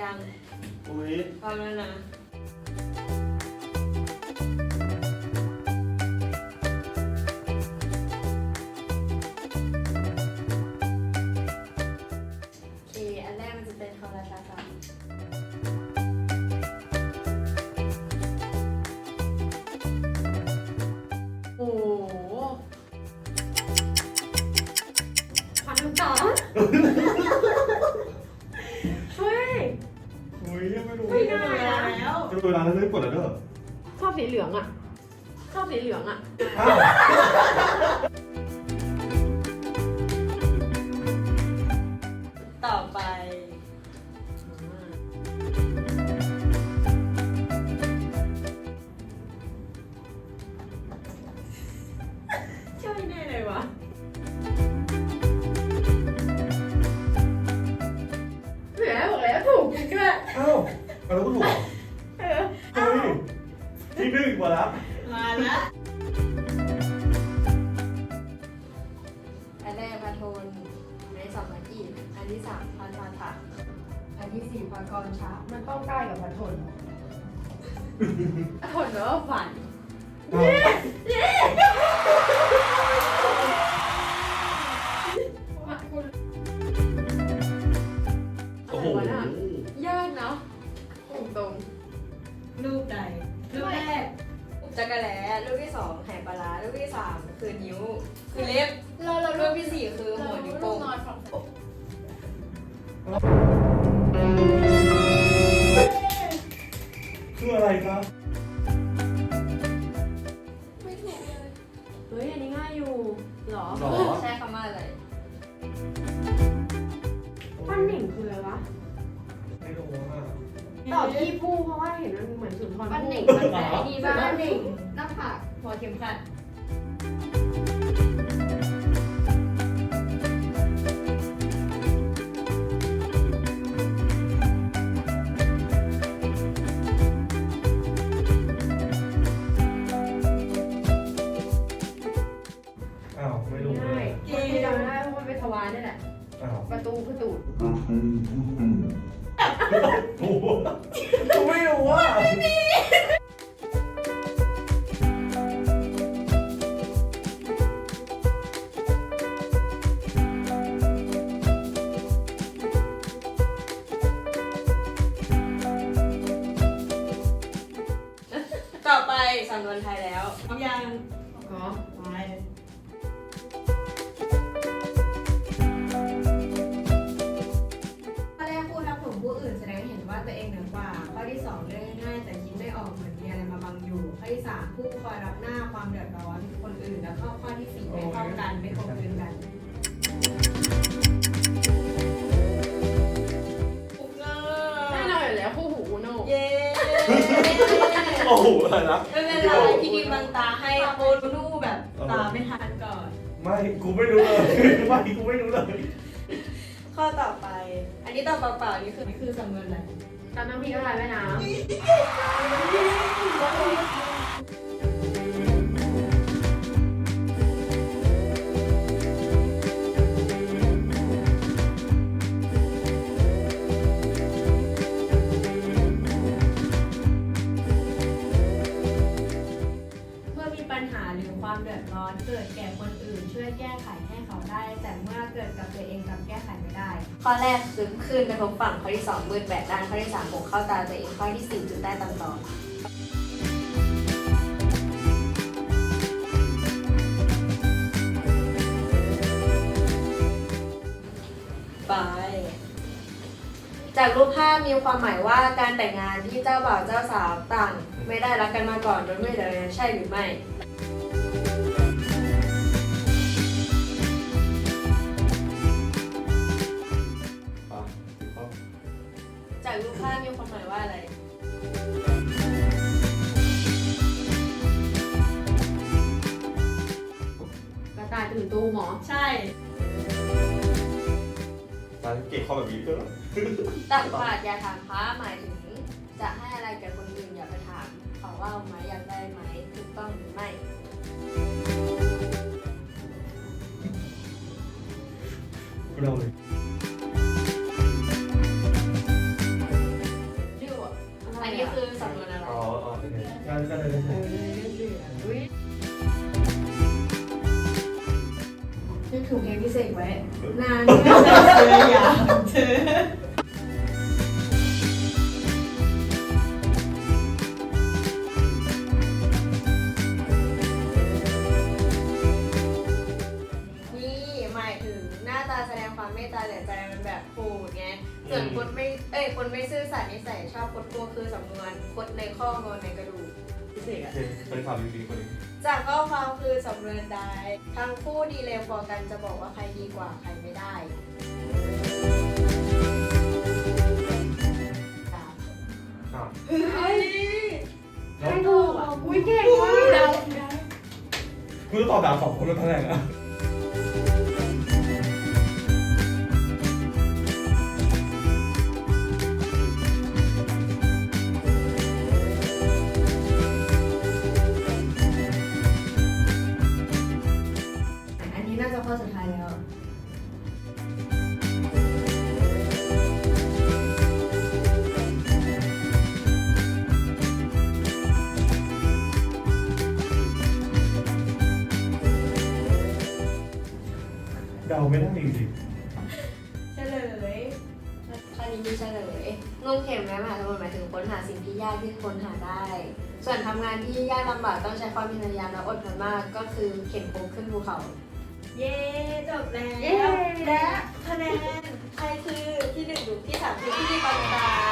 ยังอุ้ยพร้อมแล้วนะ อุ้ยยังไม่รู้ไม่ได้นะแล้วจะเวลาแล้วเริ่มกดแล้วเด้อชอบสีเหลืองอะ ชอบสีเหลืองอะ อ้าวต่อไป อ้าวเอาแล้วก็ถูกเหรอเออเฮ้ยที่หนึ่งกว่าแล้วมาแล้วอันแรกพาโทนอันที่สองพันอีกอันที่สามพันพาถะอันที่สี่พากรช้ามันต้องใกล้กับพัทนพัทนแปลว่าฝันอ้าวอ กรแหลรูปที่สองแหกปลาร้ารูปที่สามคือนิ้ว คือเล็บเราเรารูปที่สี่คือหัวนิ้วโป้ง นอนฝั่งผมคืออะไรครับไม่ถูกเลยเฮ้ย อันนี้ง่ายอยู่เหรอหรอใช้คำว่าอะไร ปั้นหนิงคืออะไรวะ ไม่รู้อะ ตอบที่ผู้เพราะว่าเห็นมันเหมือนสุนทรปั้นหนิงภู่มันแต่ไอ้นี่บ้างปั้นหนิงหน้าผากหัวเข็มขัดอ้าวไม่รู้เลง่ายยคนที่จำไม่ได้เพราะมันเป็นทวารนี่แหละอ้าวประตูคือตูดโอ้โหกูไม่รู้อะต่อไปสำนวนไทยแล้วพร้อมยังอ๋อไป ผู้คอยรับหน้าความเดือดร้อนคนอื่น แล้วก็ข้อที่สี่ไม่เข้ากันไม่คงคืนกันถูกเลแน่ยนอนอยู่แล้วคู่หูอุโน่เย้โอ้โหอะไรนะไม่เป็นไรพี่ดีบังตาให้โอนูแบบตาไม่ทันก่อน ไม่กูไม่รู้เลยไม่กูไม่รู้เลย ข้อต่อไป อันนี้ตอบเปล่าๆนี่คือนี่คือสำนวนอะไรตอนน้ำพริกละลายแม่น้เกิดกับตัวเองกลับแก้ไขไม่ได้ ข้อแรกคือขึ้นกระทบฝั่ง ข้อที่สองมืดแปดด้าน ข้อที่สามหกเข้าตาตัวเอง ข้อที่สี่จุดใต้ตำตอไป จากรูปภาพมีความหมายว่าการแต่งงานที่เจ้าบ่าวเจ้าสาวต่าง ไม่ได้รักกันมาก่อนโดยไม่ได้ใช่หรือไม่ อะไรำกระต่ายตื่นตูหมอใช่ร้านเก็บข้อแบบนี้เพื่อตักบาตรอย่าถามพระหมายถึง จะให้อะไรแก่คนอื่นอย่าไปถามเขาว่าเอาไหมอยากได้ไหมถูกต้องหรือไม่เราเลย นเออเลือดเดือดอุ้ยนึกถึงเพลงพิเศษไว้ นานเมื่อยากเจอนี่หมายถึงหน้าตาแสดงความเมตตาแต่ใจมันแบบพูดไงส่วนคนไม่เอ้ยคนไม่ซื่อสัตย์นิสัยชอบคดตัวคือสำนวนคดในข้องอนในกระดูก พิเศษอะเป็นความดีๆคนนี้จากข้อความคือสำนวนใดทั้งคู่ดีเลวกว่ากันจะบอกว่าใครดีกว่าใครไม่ได้สามอ้าวเฮ้ยแล้วไม่ถูกอะอุ้ยเก่งมากคุณต้องตอบดาวสองคนแล้วเท่าไหร่นะ ไม่ได้จริงเฉลยข้อนี้มีเฉลยงมเข็มและมหาสมุทรหมายถึงค้นหาสิ่งที่ยากที่ค้นหาได้ ส่วนทำงานที่ยากลำบากต้องใช้ความพยายามและอดทนมากก็คือเข็นโค้งขึ้นภูเขา เย้จบแล้วเย้และคะแนนใครคือที่หนึ่งหรือที่สามคือที่ดีปันตา